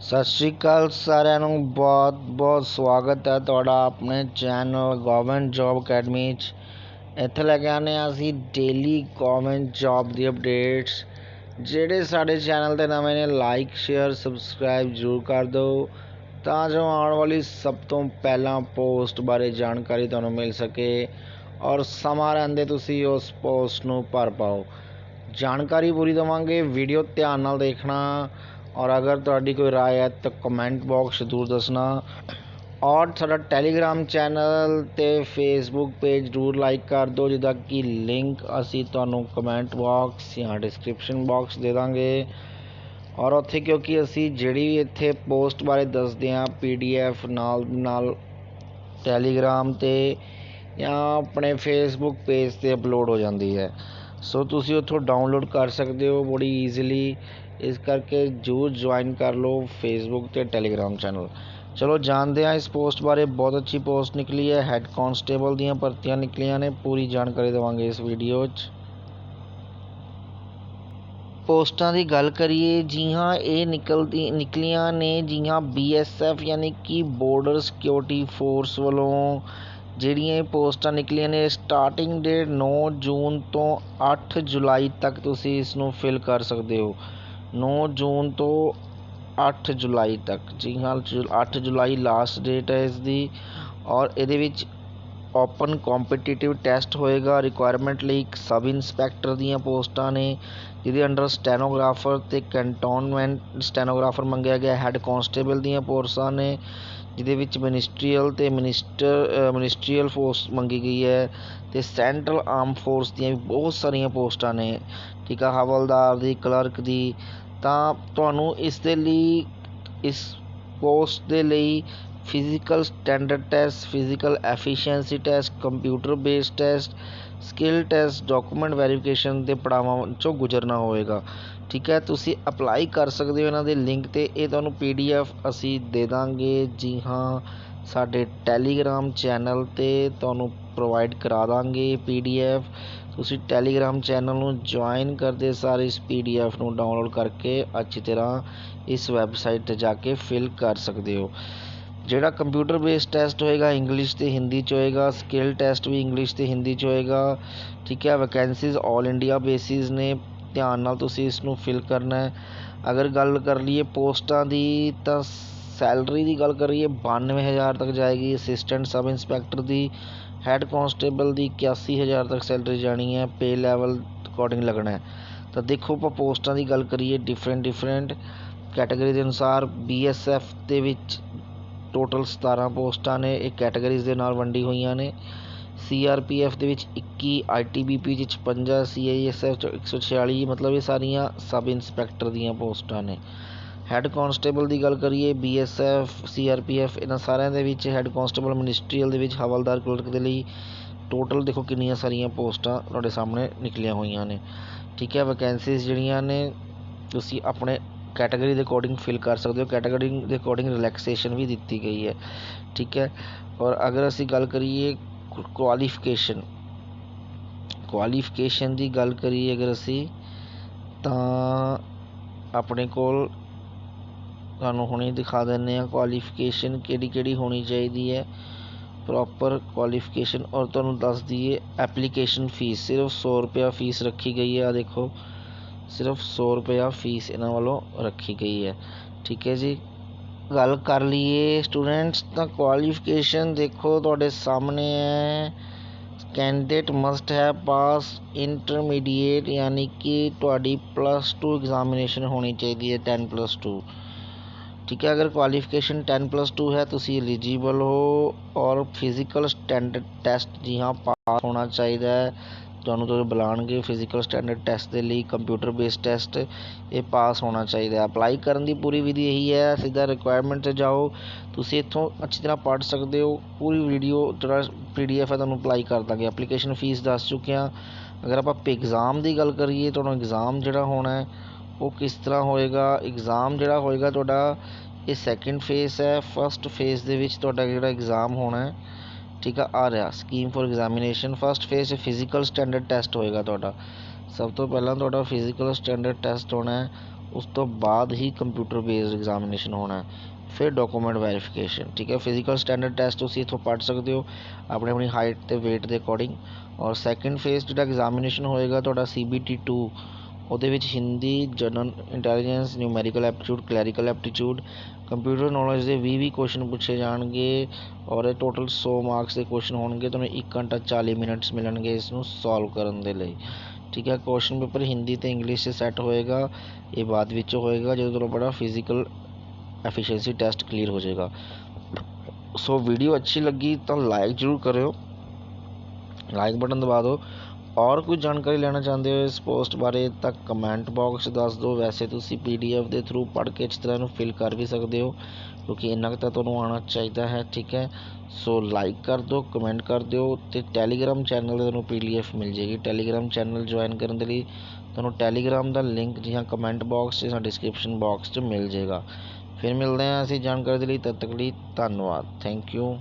ਸਤਿ ਸ਼੍ਰੀ ਅਕਾਲ ਸਾਰਿਆਂ ਨੂੰ, ਬਹੁਤ ਬਹੁਤ ਸਵਾਗਤ ਹੈ ਤੁਹਾਡਾ ਆਪਣੇ ਚੈਨਲ ਗਵਰਨਮੈਂਟ ਜੌਬ ਅਕੈਡਮੀ 'ਚ। ਇੱਥੇ ਲੈ ਕੇ ਆਉਂਦੇ ਹਾਂ ਅਸੀਂ ਡੇਲੀ ਗਵਰਨਮੈਂਟ ਜੌਬ ਦੀ ਅਪਡੇਟਸ ਜਿਹੜੇ ਸਾਡੇ ਚੈਨਲ 'ਤੇ ਨਵੇਂ ਨੇ ਲਾਈਕ ਸ਼ੇਅਰ ਸਬਸਕ੍ਰਾਈਬ ਜ਼ਰੂਰ ਕਰ ਦਿਓ। ਤਾਂ ਜੋ ਆਉਣ ਵਾਲੀ ਸਭ ਤੋਂ ਪਹਿਲਾਂ ਪੋਸਟ ਬਾਰੇ ਜਾਣਕਾਰੀ ਤੁਹਾਨੂੰ ਮਿਲ ਸਕੇ ਔਰ ਸਮਾਂ ਰਹਿੰਦੇ ਤੁਸੀਂ ਉਸ ਪੋਸਟ ਨੂੰ ਭਰ ਪਾਓ। ਜਾਣਕਾਰੀ ਪੂਰੀ ਦੇਵਾਂਗੇ ਵੀਡੀਓ ਧਿਆਨ ਨਾਲ ਦੇਖਣਾ। ਔਰ ਅਗਰ ਤੁਹਾਡੀ ਕੋਈ ਰਾਏ ਹੈ ਤਾਂ ਕਮੈਂਟ ਬਾਕਸ ਜ਼ਰੂਰ ਦੱਸਣਾ। ਔਰ ਸਾਡਾ ਟੈਲੀਗ੍ਰਾਮ ਚੈਨਲ ਤੇ ਫੇਸਬੁੱਕ ਪੇਜ ਜ਼ਰੂਰ ਲਾਈਕ ਕਰ ਦਿਓ ਜਿਹਦਾ ਕਿ ਲਿੰਕ ਅਸੀਂ ਤੁਹਾਨੂੰ ਕਮੈਂਟ ਬਾਕਸ ਜਾਂ ਡਿਸਕ੍ਰਿਪਸ਼ਨ ਬਾਕਸ ਦੇ ਦਾਂਗੇ। ਔਰ ਉੱਥੇ ਕਿਉਂਕਿ ਅਸੀਂ ਜਿਹੜੀ ਵੀ ਇੱਥੇ ਪੋਸਟ ਬਾਰੇ ਦੱਸਦੇ ਹਾਂ ਪੀਡੀਐਫ ਨਾਲ ਨਾਲ ਟੈਲੀਗ੍ਰਾਮ ਤੇ ਜਾਂ ਆਪਣੇ ਫੇਸਬੁੱਕ ਪੇਜ ਤੇ ਅਪਲੋਡ ਹੋ ਜਾਂਦੀ ਹੈ। ਸੋ ਤੁਸੀਂ ਉੱਥੋਂ ਡਾਊਨਲੋਡ ਕਰ ਸਕਦੇ ਹੋ ਬੜੀ ਈਜ਼ੀਲੀ ਇਸ ਕਰਕੇ ਜ਼ਰੂਰ ਜੁਆਇਨ ਕਰ ਲਓ ਫੇਸਬੁੱਕ ਅਤੇ ਟੈਲੀਗ੍ਰਾਮ ਚੈਨਲ ਚਲੋ ਜਾਣਦੇ ਹਾਂ, ਇਸ ਪੋਸਟ ਬਾਰੇ ਬਹੁਤ ਅੱਛੀ ਪੋਸਟ ਨਿਕਲੀ ਹੈ। ਹੈੱਡ ਕਾਂਸਟੇਬਲ ਦੀਆਂ ਭਰਤੀਆਂ ਨਿਕਲੀਆਂ ਨੇ, ਪੂਰੀ ਜਾਣਕਾਰੀ ਦੇਵਾਂਗੇ ਇਸ ਵੀਡੀਓ 'ਚ। ਪੋਸਟਾਂ ਦੀ ਗੱਲ ਕਰੀਏ ਜੀ ਹਾਂ ਇਹ ਨਿਕਲਦੀ, ਨਿਕਲੀਆਂ ਨੇ ਜੀ ਹਾਂ ਬੀਐਸਐਫ ਯਾਨੀ ਕਿ ਬਾਰਡਰ ਸਿਕਿਉਰਿਟੀ ਫੋਰਸ ਵੱਲੋਂ ਜਿਹੜੀਆਂ ਇਹ ਪੋਸਟਾਂ ਨਿਕਲੀਆਂ ਨੇ ਸਟਾਰਟਿੰਗ ਡੇਟ ਨੌ ਜੂਨ ਤੋਂ ਅੱਠ ਜੁਲਾਈ ਤੱਕ ਤੁਸੀਂ ਇਸ ਨੂੰ ਫਿਲ ਕਰ ਸਕਦੇ ਹੋ। ਨੌ ਜੂਨ ਤੋਂ ਅੱਠ ਜੁਲਾਈ ਤੱਕ। ਜੀ ਹਾਂ ਅੱਠ ਜੁਲਾਈ ਲਾਸਟ ਡੇਟ ਹੈ ਇਸ ਦੀ ਔਰ ਇਹਦੇ ਵਿੱਚ ਓਪਨ ਕੰਪੀਟੀਟਿਵ ਟੈਸਟ ਹੋਏਗਾ। ਰਿਕੁਆਇਰਮੈਂਟ ਲਈ ਇੱਕ ਸਬ ਇੰਸਪੈਕਟਰ ਦੀਆਂ ਪੋਸਟਾਂ ਨੇ, ਜਿਹਦੇ ਅੰਡਰ ਸਟੈਨੋਗ੍ਰਾਫਰ ਤੇ ਕੰਟੋਨਮੈਂਟ ਸਟੈਨੋਗ੍ਰਾਫਰ ਮੰਗਿਆ ਗਿਆ। ਹੈੱਡ ਕਾਂਸਟੇਬਲ ਦੀਆਂ ਪੋਸਟਾਂ ਨੇ। ਜਿਹਦੇ ਵਿੱਚ ਮਨਿਸਟਰੀਅਲ ਅਤੇ ਮਨਿਸਟਰ ਮਨਿਸਟਰੀਅਲ ਫੋਰਸ ਮੰਗੀ ਗਈ ਹੈ ਅਤੇ ਸੈਂਟਰਲ ਆਰਮ ਫੋਰਸ ਦੀਆਂ ਵੀ ਬਹੁਤ ਸਾਰੀਆਂ ਪੋਸਟਾਂ ਨੇ, ਠੀਕ ਆ, ਹਵਲਦਾਰ ਦੀ ਕਲਰਕ ਦੀ, ਤਾਂ ਤੁਹਾਨੂੰ ਇਸ ਦੇ ਲਈ, ਇਸ ਪੋਸਟ ਦੇ ਲਈ physical standard test physical efficiency test computer based test skill test document verification ਦੇ ਪੜਾਵਾਂ ਚੋਂ ਗੁਜ਼ਰਨਾ ਹੋਵੇਗਾ ਠੀਕ ਹੈ, ਤੁਸੀਂ ਅਪਲਾਈ ਕਰ ਸਕਦੇ ਹੋ ਇਹਨਾਂ ਦੇ ਲਿੰਕ ਤੇ। ਇਹ ਤੁਹਾਨੂੰ ਪੀ ਡੀ ਪੀਡੀਐਫ ਅਸੀਂ ਦੇ ਦਾਂਗੇ। ਜੀ ਹਾਂ, ਸਾਡੇ ਟੈਲੀਗ੍ਰਾਮ ਚੈਨਲ ਤੇ ਤੁਹਾਨੂੰ ਪ੍ਰੋਵਾਈਡ ਕਰਾ ਦਾਂਗੇ ਪੀ ਡੀ ਪੀਡੀਐਫ ਤੁਸੀਂ ਟੈਲੀਗ੍ਰਾਮ ਚੈਨਲ ਨੂੰ ਜੁਆਇਨ ਕਰਦੇ ਸਾਰ ਇਸ ਪੀ ਡੀ ਪੀਡੀਐਫ ਨੂੰ ਡਾਊਨਲੋਡ ਕਰਕੇ ਅੱਛੀ ਤਰ੍ਹਾਂ ਇਸ ਵੈਬਸਾਈਟ ਤੇ ਜਾ ਕੇ ਫਿਲ ਕਰ ਸਕਦੇ ਹੋ। ਜਿਹੜਾ ਕੰਪਿਊਟਰ ਬੇਸਡ ਟੈਸਟ ਹੋਏਗਾ ਇੰਗਲਿਸ਼ ਅਤੇ ਹਿੰਦੀ ਚ ਹੋਏਗਾ ਸਕਿੱਲ ਟੈਸਟ ਵੀ ਇੰਗਲਿਸ਼ ਅਤੇ ਹਿੰਦੀ ਚ ਹੋਏਗਾ। ਠੀਕ ਹੈ ਵੈਕੈਂਸੀਜ਼ ਆਲ ਇੰਡੀਆ ਬੇਸਿਸ ਨੇ। ਧਿਆਨ ਨਾਲ ਤੁਸੀਂ ਇਸ ਨੂੰ ਫਿਲ ਕਰਨਾ ਅਗਰ ਗੱਲ ਕਰ ਲਈਏ ਪੋਸਟਾਂ ਦੀ, ਤਾਂ ਸੈਲਰੀ ਦੀ ਗੱਲ ਕਰੀਏ 92000 ਤੱਕ ਜਾਏਗੀ ਅਸਿਸਟੈਂਟ ਸਬ ਇੰਸਪੈਕਟਰ ਦੀ। ਹੈੱਡ ਕੋਂਸਟੇਬਲ ਦੀ 81000 ਤੱਕ ਸੈਲਰੀ ਜਾਣੀ ਹੈ ਪੇ ਲੈਵਲ ਅਕੋਰਡਿੰਗ ਲੱਗਣਾ ਤਾਂ ਦੇਖੋ ਆਪਾਂ ਪੋਸਟਾਂ ਦੀ ਗੱਲ ਕਰੀਏ ਡਿਫਰੈਂਟ ਡਿਫਰੈਂਟ ਕੈਟਾਗਰੀ ਦੇ ਅਨੁਸਾਰ ਬੀਐਸਐਫ ਦੇ ਵਿੱਚ ਟੋਟਲ 17 ਪੋਸਟਾਂ ਨੇ, ਇਹ ਕੈਟਾਗਰੀਜ਼ ਦੇ ਨਾਲ ਵੰਡੀ ਹੋਈਆਂ ਨੇ। ਸੀ ਆਰ ਪੀ ਐੱਫ ਦੇ ਵਿੱਚ ਇੱਕੀ ਆਈ ਟੀ ਬੀ ਪੀ ਚ ਛਪੰਜਾ ਸੀ ਆਈ ਐੱਸ ਐੱਫ ਚ 146 ਮਤਲਬ ਇਹ ਸਾਰੀਆਂ ਸਬ ਇੰਸਪੈਕਟਰ ਦੀਆਂ ਪੋਸਟਾਂ ਨੇ। ਹੈੱਡ ਕਾਂਸਟੇਬਲ ਦੀ ਗੱਲ ਕਰੀਏ B S F C R P F ਇਹਨਾਂ ਸਾਰਿਆਂ ਦੇ ਵਿੱਚ ਹੈੱਡ ਕਾਂਸਟੇਬਲ ਮਨਿਸਟਰੀਅਲ ਦੇ ਵਿੱਚ ਹਵਲਦਾਰ ਕਲਰਕ ਦੇ ਲਈ ਟੋਟਲ ਦੇਖੋ ਕਿੰਨੀਆਂ ਸਾਰੀਆਂ ਪੋਸਟਾਂ ਤੁਹਾਡੇ ਸਾਹਮਣੇ ਨਿਕਲੀਆਂ ਹੋਈਆਂ ਨੇ। ਠੀਕ ਹੈ ਵੈਕੈਂਸੀਜ਼ ਜਿਹੜੀਆਂ ਨੇ, ਤੁਸੀਂ ਆਪਣੇ ਕੈਟਾਗਰੀ ਦੇ ਅਕੋਰਡਿੰਗ ਫਿਲ ਕਰ ਸਕਦੇ ਹੋ। ਕੈਟਾਗਰੀ ਦੇ ਅਕੋਰਡਿੰਗ ਰਿਲੈਕਸੇਸ਼ਨ ਵੀ ਦਿੱਤੀ ਗਈ ਹੈ। ਠੀਕ ਹੈ, ਔਰ ਅਗਰ ਅਸੀਂ ਗੱਲ ਕਰੀਏ ਕੁਆਲੀਫਿਕੇਸ਼ਨ ਕੁਆਲੀਫਿਕੇਸ਼ਨ ਦੀ ਗੱਲ ਕਰੀਏ ਅਗਰ ਅਸੀਂ, ਤਾਂ ਆਪਣੇ ਕੋਲ ਤੁਹਾਨੂੰ ਹੁਣੇ ਦਿਖਾ ਦਿੰਦੇ ਹਾਂ ਕੁਆਲੀਫਿਕੇਸ਼ਨ ਕਿਹੜੀ ਕਿਹੜੀ ਹੋਣੀ ਚਾਹੀਦੀ ਹੈ। ਪ੍ਰੋਪਰ ਕੁਆਲੀਫਿਕੇਸ਼ਨ ਔਰ ਤੁਹਾਨੂੰ ਦੱਸ ਦਈਏ ਐਪਲੀਕੇਸ਼ਨ ਫੀਸ ਸਿਰਫ ਸੌ ਰੁਪਇਆ ਫੀਸ ਰੱਖੀ ਗਈ ਹੈ ਆ ਦੇਖੋ। ਸਿਰਫ ਸੌ ਰੁਪਇਆ ਫੀਸ ਇਹਨਾਂ ਵੱਲੋਂ ਰੱਖੀ ਗਈ ਹੈ। ਠੀਕ ਹੈ ਜੀ। ਗੱਲ ਕਰ ਲਈਏ। ਸਟੂਡੈਂਟਸ ਤਾਂ ਕੁਆਲੀਫਿਕੇਸ਼ਨ ਦੇਖੋ ਤੁਹਾਡੇ ਸਾਹਮਣੇ ਹੈ। ਕੈਂਡੀਡੇਟ ਮਸਟ ਹੈ ਪਾਸ ਇੰਟਰਮੀਡੀਏਟ ਯਾਨੀ ਕਿ ਤੁਹਾਡੀ ਪਲੱਸ ਟੂ ਐਗਜ਼ਾਮੀਨੇਸ਼ਨ ਹੋਣੀ ਚਾਹੀਦੀ ਹੈ 10 ਪਲੱਸ ਟੂ ਠੀਕ ਹੈ, ਅਗਰ ਕੁਆਲੀਫਿਕੇਸ਼ਨ 10 ਪਲੱਸ ਟੂ ਹੈ, ਤੁਸੀਂ ਐਲੀਜੀਬਲ ਹੋ ਔਰ ਫਿਜ਼ੀਕਲ ਸਟੈਂਡਰਡ ਟੈਸਟ ਜੀ ਹਾਂ ਪਾਸ ਹੋਣਾ ਚਾਹੀਦਾ ਹੈ। ਤੁਹਾਨੂੰ ਤੋਂ ਬੁਲਾਉਣਗੇ ਫਿਜ਼ੀਕਲ ਸਟੈਂਡਰਡ ਟੈਸਟ ਦੇ ਲਈ ਕੰਪਿਊਟਰ ਬੇਸਡ ਟੈਸਟ ਇਹ ਪਾਸ ਹੋਣਾ ਚਾਹੀਦਾ। ਅਪਲਾਈ ਕਰਨ ਦੀ ਪੂਰੀ ਵਿਧੀ ਇਹੀ ਹੈ, ਸਿੱਧਾ ਰਿਕੁਆਇਰਮੈਂਟ 'ਤੇ ਜਾਓ। ਤੁਸੀਂ ਇੱਥੋਂ ਅੱਛੀ ਤਰ੍ਹਾਂ ਪੜ੍ਹ ਸਕਦੇ ਹੋ। ਪੂਰੀ ਵੀਡੀਓ ਜਿਹੜਾ ਪੀ ਡੀ ਪੀਡੀਐਫ ਹੈ, ਤੁਹਾਨੂੰ ਅਪਲਾਈ ਕਰ ਦਾਂਗੇ। ਐਪਲੀਕੇਸ਼ਨ ਫੀਸ ਦੱਸ ਚੁੱਕੇ ਹਾਂ। ਅਗਰ ਆਪਾਂ ਐਗਜ਼ਾਮ ਦੀ ਗੱਲ ਕਰੀਏ, ਤੁਹਾਨੂੰ ਇਗਜ਼ਾਮ ਜਿਹੜਾ ਹੋਣਾ ਉਹ ਕਿਸ ਤਰ੍ਹਾਂ ਹੋਏਗਾ? ਇਗਜ਼ਾਮ ਜਿਹੜਾ ਹੋਏਗਾ ਤੁਹਾਡਾ, ਇਹ ਸੈਕਿੰਡ ਫੇਸ ਹੈ। ਫਸਟ ਫੇਸ ਦੇ ਵਿੱਚ ਤੁਹਾਡਾ ਜਿਹੜਾ ਇਗਜ਼ਾਮ ਹੋਣਾ ਠੀਕ ਆ ਆ ਰਿਹਾ scheme for examination first phase physical standard test ਹੋਏਗਾ ਤੁਹਾਡਾ ਸਭ ਤੋਂ ਪਹਿਲਾਂ ਤੁਹਾਡਾ ਫਿਜ਼ੀਕਲ ਸਟੈਂਡਰਡ ਟੈਸਟ ਹੋਣਾ ਹੈ ਉਸ ਤੋਂ ਬਾਅਦ ਹੀ ਕੰਪਿਊਟਰ ਬੇਸਡ ਐਗਜ਼ਾਮੀਨੇਸ਼ਨ ਹੋਣਾ ਫਿਰ ਡਾਕੂਮੈਂਟ ਵੈਰੀਫਿਕੇਸ਼ਨ ਠੀਕ ਹੈ ਫਿਜ਼ੀਕਲ ਸਟੈਂਡਰਡ ਟੈਸਟ ਤੁਸੀਂ ਇੱਥੋਂ ਪੜ੍ਹ ਸਕਦੇ ਹੋ ਆਪਣੀ ਆਪਣੀ ਹਾਈਟ ਤੇ weight ਦੇ ਅਕੋਰਡਿੰਗ ਔਰ ਸੈਕੰਡ ਫੇਜ਼ ਜਿਹੜਾ ਐਗਜ਼ਾਮੀਨੇਸ਼ਨ ਹੋਏਗਾ ਤੁਹਾਡਾ ਸੀਬੀਟੀ 2 ਉਹਦੇ ਵਿੱਚ Hindi general intelligence numerical aptitude clerical aptitude computer knowledge ਦੇ 20 20 ਕੁਸ਼ਚਨ ਪੁੱਛੇ ਜਾਣਗੇ ਔਰ ਇਹ ਟੋਟਲ ਸੌ ਮਾਰਕਸ ਦੇ ਕੁਸ਼ਚਨ ਹੋਣਗੇ, ਤੁਹਾਨੂੰ ਇੱਕ ਘੰਟਾ 40 ਮਿੰਟਸ ਮਿਲਣਗੇ ਇਸ ਨੂੰ ਸੋਲਵ ਕਰਨ ਦੇ ਲਈ। ਠੀਕ ਹੈ ਕੁਸ਼ਚਨ ਪੇਪਰ ਹਿੰਦੀ ਅਤੇ ਇੰਗਲਿਸ਼ 'ਚ ਸੈੱਟ ਹੋਏਗਾ, ਇਹ ਬਾਅਦ ਵਿੱਚ ਹੋਏਗਾ, ਜਦੋਂ ਤੁਹਾਨੂੰ ਬੜਾ ਫਿਜ਼ੀਕਲ ਐਫੀਸ਼ੀਐਂਸੀ ਟੈਸਟ ਕਲੀਅਰ ਹੋ ਜਾਏਗਾ। ਸੋ ਵੀਡੀਓ ਅੱਛੀ ਲੱਗੀ ਤਾਂ ਲਾਈਕ ਜ਼ਰੂਰ ਕਰਿਓ। ਲਾਈਕ ਬਟਨ ਦਬਾ ਦਿਓ। ਔਰ ਕੋਈ ਜਾਣਕਾਰੀ ਲੈਣਾ ਚਾਹੁੰਦੇ ਹੋ ਇਸ ਪੋਸਟ ਬਾਰੇ ਤਾਂ ਕਮੈਂਟ ਬਾਕਸ ਦੱਸ ਦਿਓ। ਵੈਸੇ ਤੁਸੀਂ ਪੀ ਡੀ ਪੀਡੀਐਫ ਦੇ ਥਰੂ ਪੜ੍ਹ ਕੇ ਇਸ ਤਰ੍ਹਾਂ ਇਹਨੂੰ ਫਿਲ ਕਰ ਵੀ ਸਕਦੇ ਹੋ, ਕਿਉਂਕਿ ਇੰਨਾ ਕੁ ਤਾਂ ਤੁਹਾਨੂੰ ਆਉਣਾ ਚਾਹੀਦਾ ਹੈ, ਠੀਕ ਹੈ? ਸੋ ਲਾਈਕ ਕਰ ਦਿਓ ਕਮੈਂਟ ਕਰ ਦਿਓ ਅਤੇ ਟੈਲੀਗ੍ਰਾਮ ਚੈਨਲ ਤੇ ਤੁਹਾਨੂੰ ਪੀਡੀਐਫ ਮਿਲ ਜੇਗੀ ਟੈਲੀਗ੍ਰਾਮ ਚੈਨਲ ਜੁਆਇਨ ਕਰਨ ਦੇ ਲਈ ਤੁਹਾਨੂੰ ਟੈਲੀਗ੍ਰਾਮ ਦਾ ਲਿੰਕ ਜੀ ਹਾਂ ਕਮੈਂਟ ਬਾਕਸ 'ਚ ਜਾਂ ਡਿਸਕ੍ਰਿਪਸ਼ਨ ਬਾਕਸ 'ਚ ਮਿਲ ਜਾਏਗਾ। ਫਿਰ ਮਿਲਦੇ ਹਾਂ ਅਸੀਂ ਜਾਣਕਾਰੀ ਦੇ ਲਈ, ਤਦ ਤੱਕ ਲਈ ਧੰਨਵਾਦ। Thank you